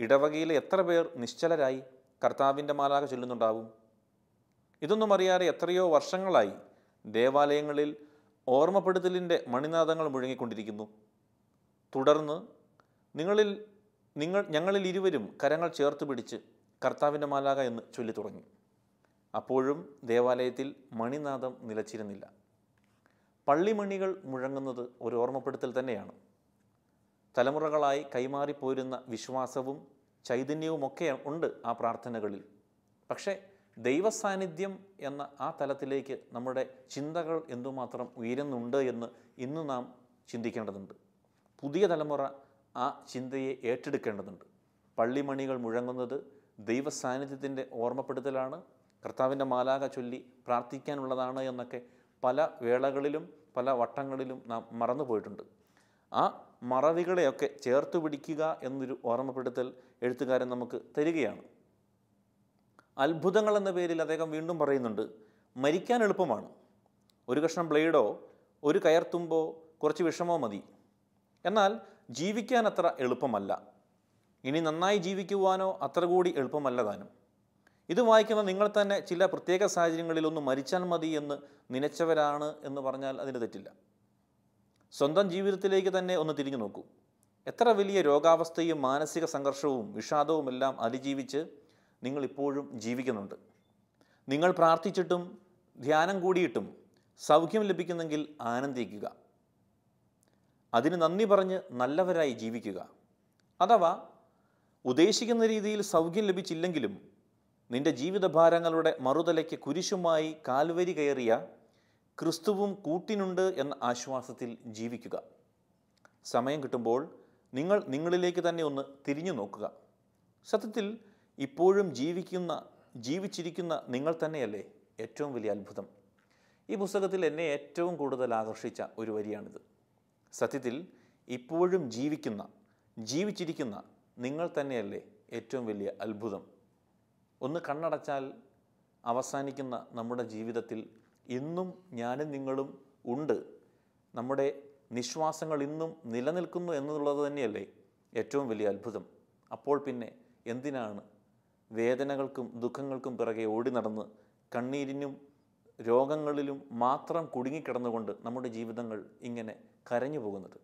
ഇടവകയിലെ എത്ര പേർ നിശ്ചലരായി കർത്താവിന്റെ മാലാക ചൊല്ലുന്നുണ്ടാവും? ഇതൊന്നും അറിയാതെ എത്രയോ വർഷങ്ങളായി ദേവാലയങ്ങളിൽ ഓർമ്മപ്പെടുത്തലിന്റെ മണിനാഥങ്ങൾ മുഴങ്ങിക്കൊണ്ടിരിക്കുന്നു. തുടർന്ന് നിങ്ങളിൽ നിങ്ങൾ ഞങ്ങളിൽ ഇരുവരും കരങ്ങൾ ചേർത്ത് പിടിച്ച് കർത്താവിന്റെ മാലാക എന്ന് ചൊല്ലി തുടങ്ങി. അപ്പോഴും ദേവാലയത്തിൽ മണിനാഥം നിലച്ചിരുന്നില്ല. പള്ളിമണികൾ മുഴങ്ങുന്നത് ഒരു ഓർമ്മപ്പെടുത്തൽ തന്നെയാണ്. തലമുറകളായി കൈമാറിപ്പോരുന്ന വിശ്വാസവും ചൈതന്യവുമൊക്കെ ഉണ്ട് ആ പ്രാർത്ഥനകളിൽ. പക്ഷേ ദൈവസാന്നിധ്യം എന്ന ആ തലത്തിലേക്ക് നമ്മുടെ ചിന്തകൾ എന്തുമാത്രം ഉയരുന്നുണ്ട് എന്ന് ഇന്ന് നാം ചിന്തിക്കേണ്ടതുണ്ട്. പുതിയ തലമുറ ആ ചിന്തയെ ഏറ്റെടുക്കേണ്ടതുണ്ട്. പള്ളിമണികൾ മുഴങ്ങുന്നത് ദൈവസാന്നിധ്യത്തിന്റെ ഓർമ്മപ്പെടുത്തലാണ് കർത്താവിന്റെ മാലാക ചൊല്ലി പ്രാർത്ഥിക്കാനുള്ളതാണ് എന്നൊക്കെ പല വേളകളിലും പല വട്ടങ്ങളിലും നാം മറന്നു പോയിട്ടുണ്ട് ആ മറവികളെയൊക്കെ ചേർത്ത് പിടിക്കുക എന്നൊരു ഓർമ്മപ്പെടുത്തൽ എഴുത്തുകാരൻ നമുക്ക് തരികയാണ്. അത്ഭുതങ്ങൾ എന്ന പേരിൽ അദ്ദേഹം വീണ്ടും പറയുന്നുണ്ട് മരിക്കാൻ എളുപ്പമാണ്. ഒരു കഷ്ണം ബ്ലേഡോ ഒരു കയർത്തുമ്പോ കുറച്ച് വിഷമോ മതി. എന്നാൽ ജീവിക്കാൻ അത്ര എളുപ്പമല്ല. ഇനി നന്നായി ജീവിക്കുവാനോ അത്ര കൂടി എളുപ്പമല്ല താനും. ഇത് വായിക്കുന്ന നിങ്ങൾ തന്നെ ചില പ്രത്യേക സാഹചര്യങ്ങളിൽ ഒന്ന് മരിച്ചാൽ മതി എന്ന് നനച്ചവരാണ് എന്ന് പറഞ്ഞാൽ അതിന് തെറ്റില്ല. സ്വന്തം ജീവിതത്തിലേക്ക് തന്നെ ഒന്ന് തിരിഞ്ഞു നോക്കൂ. എത്ര വലിയ രോഗാവസ്ഥയും മാനസിക സംഘർഷവും വിഷാദവും എല്ലാം അതിജീവിച്ച് നിങ്ങൾ ഇപ്പോഴും ജീവിക്കുന്നുണ്ട്. നിങ്ങൾ പ്രാർത്ഥിച്ചിട്ടും ധ്യാനം കൂടിയിട്ടും സൗഖ്യം ലഭിക്കുന്നെങ്കിൽ ആനന്ദിക്കുക അതിന് നന്ദി പറഞ്ഞ് നല്ലവരായി ജീവിക്കുക. അഥവാ ഉദ്ദേശിക്കുന്ന രീതിയിൽ സൗഖ്യം ലഭിച്ചില്ലെങ്കിലും നിന്റെ ജീവിതഭാരങ്ങളുടെ മറുതലയ്ക്ക് കുരിശുമായി കാൽവരി കയറിയ ക്രിസ്തുവും കൂട്ടിനുണ്ട് എന്ന ആശ്വാസത്തിൽ ജീവിക്കുക. സമയം കിട്ടുമ്പോൾ നിങ്ങൾ നിങ്ങളിലേക്ക് തന്നെ ഒന്ന് തിരിഞ്ഞു നോക്കുക. സത്യത്തിൽ ഇപ്പോഴും ജീവിക്കുന്ന ജീവിച്ചിരിക്കുന്ന നിങ്ങൾ തന്നെയല്ലേ ഏറ്റവും വലിയ അത്ഭുതം? ഈ പുസ്തകത്തിൽ എന്നെ ഏറ്റവും കൂടുതൽ ആകർഷിച്ച ഒരു വരിയാണിത്. സത്യത്തിൽ ഇപ്പോഴും ജീവിക്കുന്ന ജീവിച്ചിരിക്കുന്ന നിങ്ങൾ തന്നെയല്ലേ ഏറ്റവും വലിയ അത്ഭുതം? ഒന്ന് കണ്ണടച്ചാൽ അവസാനിക്കുന്ന നമ്മുടെ ജീവിതത്തിൽ ഇന്നും ഞാനും നിങ്ങളും ഉണ്ട്. നമ്മുടെ നിശ്വാസങ്ങൾ ഇന്നും നിലനിൽക്കുന്നു എന്നുള്ളത് തന്നെയല്ലേ ഏറ്റവും വലിയ അത്ഭുതം. അപ്പോൾ പിന്നെ എന്തിനാണ് വേദനകൾക്കും ദുഃഖങ്ങൾക്കും പിറകെ ഓടി നടന്ന് കണ്ണീരിനും രോഗങ്ങളിലും മാത്രം കുടുങ്ങിക്കിടന്നുകൊണ്ട് നമ്മുടെ ജീവിതങ്ങൾ ഇങ്ങനെ കരഞ്ഞു പോകുന്നത്?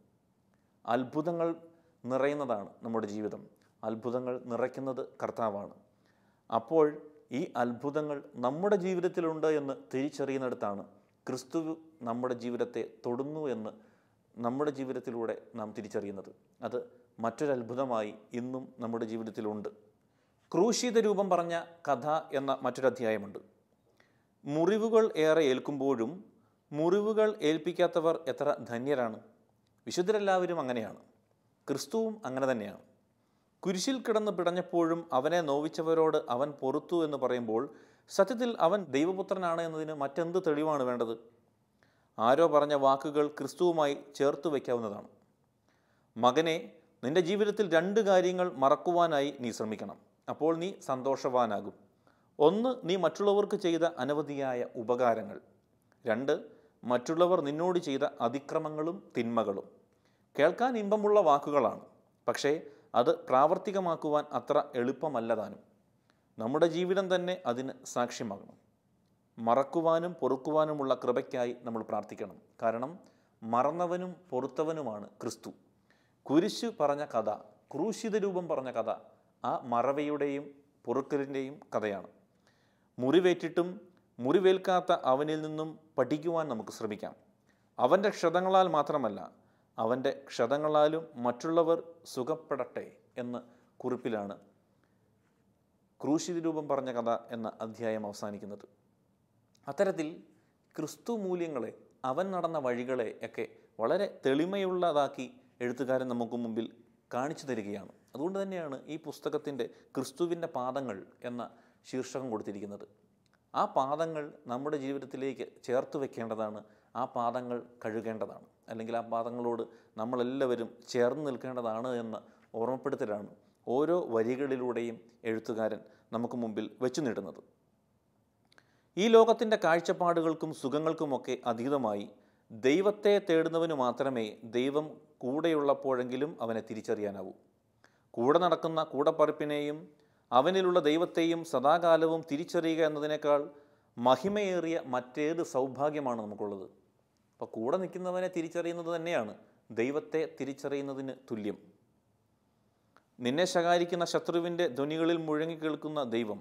അത്ഭുതങ്ങൾ നിറയുന്നതാണ് നമ്മുടെ ജീവിതം. അത്ഭുതങ്ങൾ നിറയ്ക്കുന്നത് കർത്താവാണ്. അപ്പോൾ ഈ അത്ഭുതങ്ങൾ നമ്മുടെ ജീവിതത്തിലുണ്ട് എന്ന് തിരിച്ചറിയുന്നിടത്താണ് ക്രിസ്തു നമ്മുടെ ജീവിതത്തെ തൊടുന്നു എന്ന് നമ്മുടെ ജീവിതത്തിലൂടെ നാം തിരിച്ചറിയുന്നത്. അത് മറ്റൊരത്ഭുതമായി ഇന്നും നമ്മുടെ ജീവിതത്തിലുണ്ട്. ക്രൂശിത രൂപം പറഞ്ഞ കഥ എന്ന മറ്റൊരധ്യായമുണ്ട് മുറിവുകൾ ഏറെ ഏൽക്കുമ്പോഴും മുറിവുകൾ ഏൽപ്പിക്കാത്തവർ എത്ര ധന്യരാണ്. വിശുദ്ധരെല്ലാവരും അങ്ങനെയാണ്. ക്രിസ്തുവും അങ്ങനെ തന്നെയാണ്. കുരിശിൽ കിടന്ന് പിടഞ്ഞപ്പോഴും അവനെ നോവിച്ചവരോട് അവൻ പൊറുത്തു എന്ന് പറയുമ്പോൾ സത്യത്തിൽ അവൻ ദൈവപുത്രനാണ് എന്നതിന് മറ്റെന്ത് തെളിവാണ് വേണ്ടത്? ആരോ പറഞ്ഞ വാക്കുകൾ ക്രിസ്തുവുമായി ചേർത്ത് വയ്ക്കാവുന്നതാണ്. മകനെ നിന്റെ ജീവിതത്തിൽ രണ്ട് കാര്യങ്ങൾ മറക്കുവാനായി നീ ശ്രമിക്കണം. അപ്പോൾ നീ സന്തോഷവാനാകും. ഒന്ന് നീ മറ്റുള്ളവർക്ക് ചെയ്ത അനവധിയായ ഉപകാരങ്ങൾ. രണ്ട് മറ്റുള്ളവർ നിന്നോട് ചെയ്ത അതിക്രമങ്ങളും തിന്മകളും. കേൾക്കാൻ ഇമ്പമുള്ള വാക്കുകളാണ്. പക്ഷേ അത് പ്രാവർത്തികമാക്കുവാൻ അത്ര എളുപ്പമല്ല താനും നമ്മുടെ ജീവിതം തന്നെ അതിന് സാക്ഷ്യമാകണം. മറക്കുവാനും പൊറുക്കുവാനുമുള്ള കൃപയ്ക്കായി നമ്മൾ പ്രാർത്ഥിക്കണം. കാരണം മറന്നവനും പൊറുത്തവനുമാണ് ക്രിസ്തു. കുരിശ് പറഞ്ഞ കഥ ക്രൂശിത രൂപം പറഞ്ഞ കഥ ആ മറവയുടെയും പൊറുക്കലിന്റെയും കഥയാണ്. മുറിവേറ്റിട്ടും മുറിവേൽക്കാത്ത അവനിൽ നിന്നും പഠിക്കുവാൻ നമുക്ക് ശ്രമിക്കാം. അവന്റെ ക്ഷതങ്ങളാൽ മാത്രമല്ല അവന്റെ ക്ഷതങ്ങളാലും മറ്റുള്ളവർ സുഖപ്പെടട്ടെ എന്ന് കുറിപ്പിലാണ് ക്രൂശിത രൂപം പറഞ്ഞ കഥ എന്ന അധ്യായം അവസാനിക്കുന്നത്. അത്തരത്തിൽ ക്രിസ്തു മൂല്യങ്ങളെ അവൻ നടന്ന വഴികളെ ഒക്കെ വളരെ തെളിമയുള്ളതാക്കി എഴുത്തുകാരൻ നമുക്ക് മുമ്പിൽ കാണിച്ചു തരികയാണ്. അതുകൊണ്ട് തന്നെയാണ് ഈ പുസ്തകത്തിന്റെ ക്രിസ്തുവിന്റെ പാദങ്ങൾ എന്ന ശീർഷകം കൊടുത്തിരിക്കുന്നത്. ആ പാദങ്ങൾ നമ്മുടെ ജീവിതത്തിലേക്ക് ചേർത്ത് വെക്കേണ്ടതാണ് ആ പാദങ്ങൾ കഴുകേണ്ടതാണ്. അല്ലെങ്കിൽ ആ പാദങ്ങളോട് നമ്മളെല്ലാവരും ചേർന്ന് നിൽക്കേണ്ടതാണ് എന്ന് ഓർമ്മപ്പെടുത്തലാണ് ഓരോ വരികളിലൂടെയും എഴുത്തുകാരൻ നമുക്ക് മുമ്പിൽ വെച്ചു നീട്ടുന്നത് ഈ ലോകത്തിന്റെ കാഴ്ചപ്പാടുകൾക്കും സുഖങ്ങൾക്കുമൊക്കെ അതീതമായി ദൈവത്തെ തേടുന്നവന് മാത്രമേ ദൈവം കൂടെയുള്ളപ്പോഴെങ്കിലും അവനെ തിരിച്ചറിയാനാവൂ. കൂടെ നടക്കുന്ന കൂടപ്പറപ്പിനെയും അവനിലുള്ള ദൈവത്തെയും സദാകാലവും തിരിച്ചറിയുക എന്നതിനേക്കാൾ മഹിമയേറിയ മറ്റേത് സൗഭാഗ്യമാണ് നമുക്കുള്ളത്. അപ്പോൾ കൂടെ നിൽക്കുന്നവനെ തിരിച്ചറിയുന്നത് തന്നെയാണ്. ദൈവത്തെ തിരിച്ചറിയുന്നതിന് തുല്യം. നിന്നെ ശകാരിക്കുന്ന ശത്രുവിന്റെ ധ്വനികളിൽ മുഴങ്ങി കേൾക്കുന്ന ദൈവം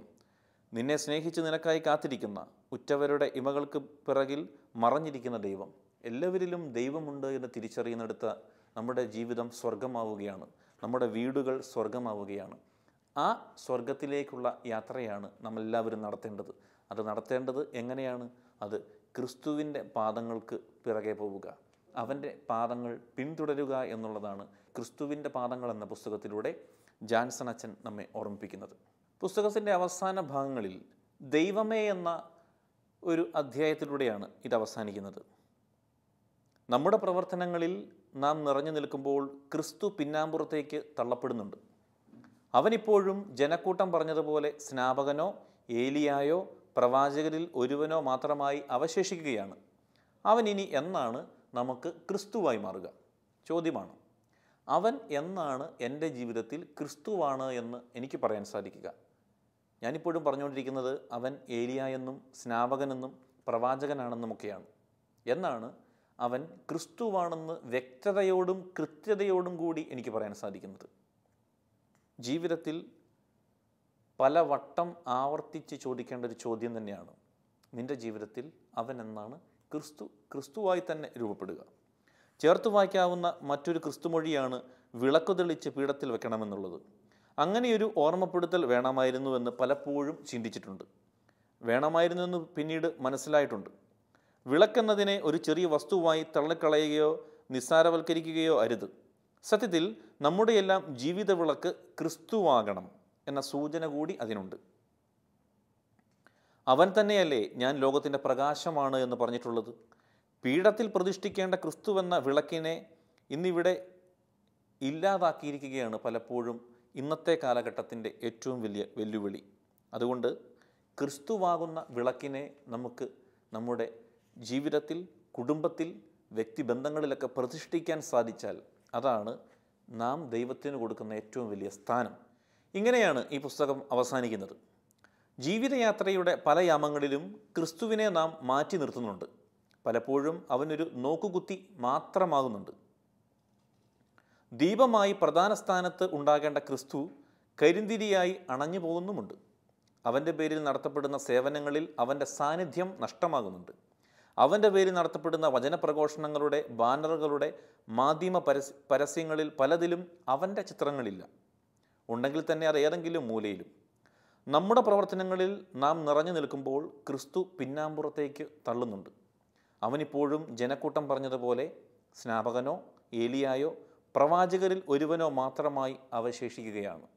നിന്നെ സ്നേഹിച്ച് നിനക്കായി കാത്തിരിക്കുന്ന ഉറ്റവരുടെ ഇമകൾക്ക് പിറകിൽ മറഞ്ഞിരിക്കുന്ന ദൈവം എല്ലാവരിലും ദൈവമുണ്ട് എന്ന് തിരിച്ചറിയുന്നിടത്ത് നമ്മുടെ ജീവിതം സ്വർഗമാവുകയാണ് നമ്മുടെ വീടുകൾ സ്വർഗമാവുകയാണ് ആ സ്വർഗത്തിലേക്കുള്ള യാത്രയാണ് നമ്മളെല്ലാവരും നടത്തേണ്ടത്. അത് നടത്തേണ്ടത് എങ്ങനെയാണ്? അത് ക്രിസ്തുവിന്റെ പാദങ്ങൾക്ക് പിറകെ പോവുക. അവന്റെ പാദങ്ങൾ പിന്തുടരുക എന്നുള്ളതാണ് ക്രിസ്തുവിന്റെ പാദങ്ങൾ എന്ന പുസ്തകത്തിലൂടെ ജാൻസൺ അച്ഛൻ നമ്മെ ഓർമ്മിപ്പിക്കുന്നത്. പുസ്തകത്തിന്റെ അവസാന ഭാഗങ്ങളിൽ ദൈവമേ എന്ന ഒരു അധ്യായത്തിലൂടെയാണ് ഇത് അവസാനിക്കുന്നത്. നമ്മുടെ പ്രവർത്തനങ്ങളിൽ നാം നിറഞ്ഞു നിൽക്കുമ്പോൾ ക്രിസ്തു പിന്നാമ്പുറത്തേക്ക് തള്ളപ്പെടുന്നുണ്ട്. അവനിപ്പോഴും ജനക്കൂട്ടം പറഞ്ഞതുപോലെ സ്നാപകനോ ഏലിയായോ പ്രവാചകരിൽ ഒരുവനോ മാത്രമായി അവശേഷിക്കുകയാണ്. അവൻ ഇനി എന്നാണ് നമുക്ക് ക്രിസ്തുവായി മാറുക? ചോദ്യമാണ്. അവൻ എന്നാണ് എന്റെ ജീവിതത്തിൽ ക്രിസ്തുവാണ് എന്ന് എനിക്ക് പറയാൻ സാധിക്കുക? ഞാനിപ്പോഴും പറഞ്ഞുകൊണ്ടിരിക്കുന്നത് അവൻ ഏലിയ എന്നും സ്നാപകനെന്നും പ്രവാചകനാണെന്നുമൊക്കെയാണ്. എന്നാണ് അവൻ ക്രിസ്തുവാണെന്ന് വ്യക്തതയോടും കൃത്യതയോടും കൂടി എനിക്ക് പറയാൻ സാധിക്കുന്നത്. ജീവിതത്തിൽ പല വട്ടം ആവർത്തിച്ച് ചോദിക്കേണ്ട ഒരു ചോദ്യം തന്നെയാണ്. നിന്റെ ജീവിതത്തിൽ അവൻ എന്നാണ് ക്രിസ്തു ക്രിസ്തുവായി തന്നെ രൂപപ്പെടുക. ചേർത്ത് വായിക്കാവുന്ന മറ്റൊരു ക്രിസ്തുമൊഴിയാണ് വിളക്കു തെളിച്ച് പീഠത്തിൽ വെക്കണമെന്നുള്ളത്. അങ്ങനെയൊരു ഓർമ്മപ്പെടുത്തൽ വേണമായിരുന്നുവെന്ന് പലപ്പോഴും ചിന്തിച്ചിട്ടുണ്ട്. വേണമായിരുന്നുവെന്ന് പിന്നീട് മനസ്സിലായിട്ടുണ്ട്. വിളക്കെന്നതിനെ ഒരു ചെറിയ വസ്തുവായി തള്ളിക്കളയുകയോ നിസ്സാരവൽക്കരിക്കുകയോ അരുത്. സത്യത്തിൽ നമ്മുടെയെല്ലാം ജീവിത വിളക്ക് ക്രിസ്തുവാകണം. എന്ന സൂചന കൂടി അതിനുണ്ട്. അവൻ തന്നെയല്ലേ ഞാൻ ലോകത്തിന്റെ പ്രകാശമാണ് എന്ന് പറഞ്ഞിട്ടുള്ളത്? പീഠത്തിൽ പ്രതിഷ്ഠിക്കേണ്ട ക്രിസ്തുവെന്ന വിളക്കിനെ ഇന്നിവിടെ ഇല്ലാതാക്കിയിരിക്കുകയാണ് പലപ്പോഴും ഇന്നത്തെ കാലഘട്ടത്തിന്റെ ഏറ്റവും വലിയ വെല്ലുവിളി. അതുകൊണ്ട് ക്രിസ്തുവാകുന്ന വിളക്കിനെ നമുക്ക് നമ്മുടെ ജീവിതത്തിൽ കുടുംബത്തിൽ വ്യക്തിബന്ധങ്ങളിലൊക്കെ പ്രതിഷ്ഠിക്കാൻ സാധിച്ചാൽ അതാണ് നാം ദൈവത്തിന് കൊടുക്കുന്ന ഏറ്റവും വലിയ സ്ഥാനം. ഇങ്ങനെയാണ് ഈ പുസ്തകം അവസാനിക്കുന്നത്. ജീവിതയാത്രയുടെ പല യാമങ്ങളിലും ക്രിസ്തുവിനെ നാം മാറ്റി നിർത്തുന്നുണ്ട്. പലപ്പോഴും അവനൊരു നോക്കുകുത്തി മാത്രമാകുന്നുണ്ട്. ദീപമായി പ്രധാന സ്ഥാനത്ത് ഉണ്ടാകേണ്ട ക്രിസ്തു കരിന്തിരിയായി അണഞ്ഞു പോകുന്നുമുണ്ട്. അവന്റെ പേരിൽ നടത്തപ്പെടുന്ന സേവനങ്ങളിൽ അവന്റെ സാന്നിധ്യം നഷ്ടമാകുന്നുണ്ട്. അവന്റെ പേരിൽ നടത്തപ്പെടുന്ന വചനപ്രഘോഷണങ്ങളുടെ ബാനറുകളുടെ മാധ്യമ പരസ് പരസ്യങ്ങളിൽ പലതിലും അവന്റെ ചിത്രങ്ങളില്ല. ഉണ്ടെങ്കിൽ തന്നെ അത് ഏതെങ്കിലും മൂലയിലും. നമ്മുടെ പ്രവർത്തനങ്ങളിൽ നാം നിറഞ്ഞു നിൽക്കുമ്പോൾ ക്രിസ്തു പിന്നാമ്പുറത്തേക്ക് തള്ളുന്നുണ്ട്. അവനിപ്പോഴും ജനക്കൂട്ടം പറഞ്ഞതുപോലെ സ്നാപകനോ ഏലിയായോ പ്രവാചകരിൽ ഒരുവനോ മാത്രമായി അവശേഷിക്കുകയാണ്.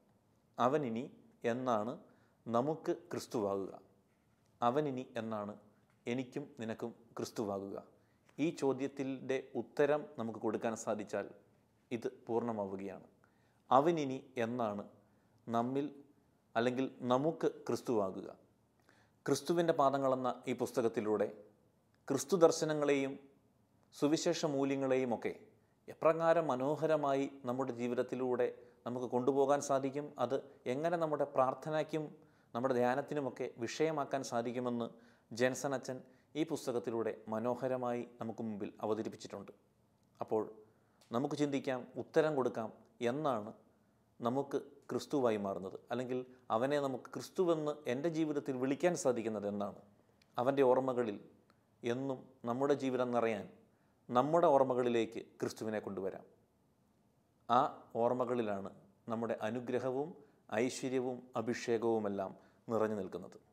അവനിനി എന്നാണ് നമുക്ക് ക്രിസ്തുവാകുക. അവനിനി എന്നാണ് എനിക്കും നിനക്കും ക്രിസ്തുവാകുക. ഈ ചോദ്യത്തിന്റെ ഉത്തരം നമുക്ക് കൊടുക്കാൻ സാധിച്ചാൽ ഇത് പൂർണമാവുകയാണ്. അവനിനി എന്നാണ് നമ്മിൽ അല്ലെങ്കിൽ നമുക്ക് ക്രിസ്തുവാകുക. ക്രിസ്തുവിന്റെ പാദങ്ങളെന്ന ഈ പുസ്തകത്തിലൂടെ ക്രിസ്തു ദർശനങ്ങളെയും സുവിശേഷ മൂല്യങ്ങളെയും ഒക്കെ എപ്രകാരം മനോഹരമായി നമ്മുടെ ജീവിതത്തിലൂടെ നമുക്ക് കൊണ്ടുപോകാൻ സാധിക്കും? അത് എങ്ങനെ നമ്മുടെ പ്രാർത്ഥനയ്ക്കും നമ്മുടെ ധ്യാനത്തിനുമൊക്കെ വിഷയമാക്കാൻ സാധിക്കുമെന്ന് ജെൻസൺ അച്ഛൻ ഈ പുസ്തകത്തിലൂടെ മനോഹരമായി നമുക്ക് മുമ്പിൽ അവതരിപ്പിച്ചിട്ടുണ്ട്. അപ്പോൾ നമുക്ക് ചിന്തിക്കാം ഉത്തരം കൊടുക്കാം എന്നാണ് നമുക്ക് ക്രിസ്തുവായി മാറുന്നത്. അല്ലെങ്കിൽ അവനെ നമുക്ക് ക്രിസ്തുവെന്ന് എന്റെ ജീവിതത്തിൽ വിളിക്കാൻ സാധിക്കുന്നത് എന്നാണ്. അവന്റെ ഓർമ്മകളിൽ എന്നും നമ്മുടെ ജീവിതം നിറയാൻ നമ്മുടെ ഓർമ്മകളിലേക്ക് ക്രിസ്തുവിനെ കൊണ്ടുവരാം. ആ ഓർമ്മകളിലാണ് നമ്മുടെ അനുഗ്രഹവും ഐശ്വര്യവും അഭിഷേകവുമെല്ലാം നിറഞ്ഞു നിൽക്കുന്നത്.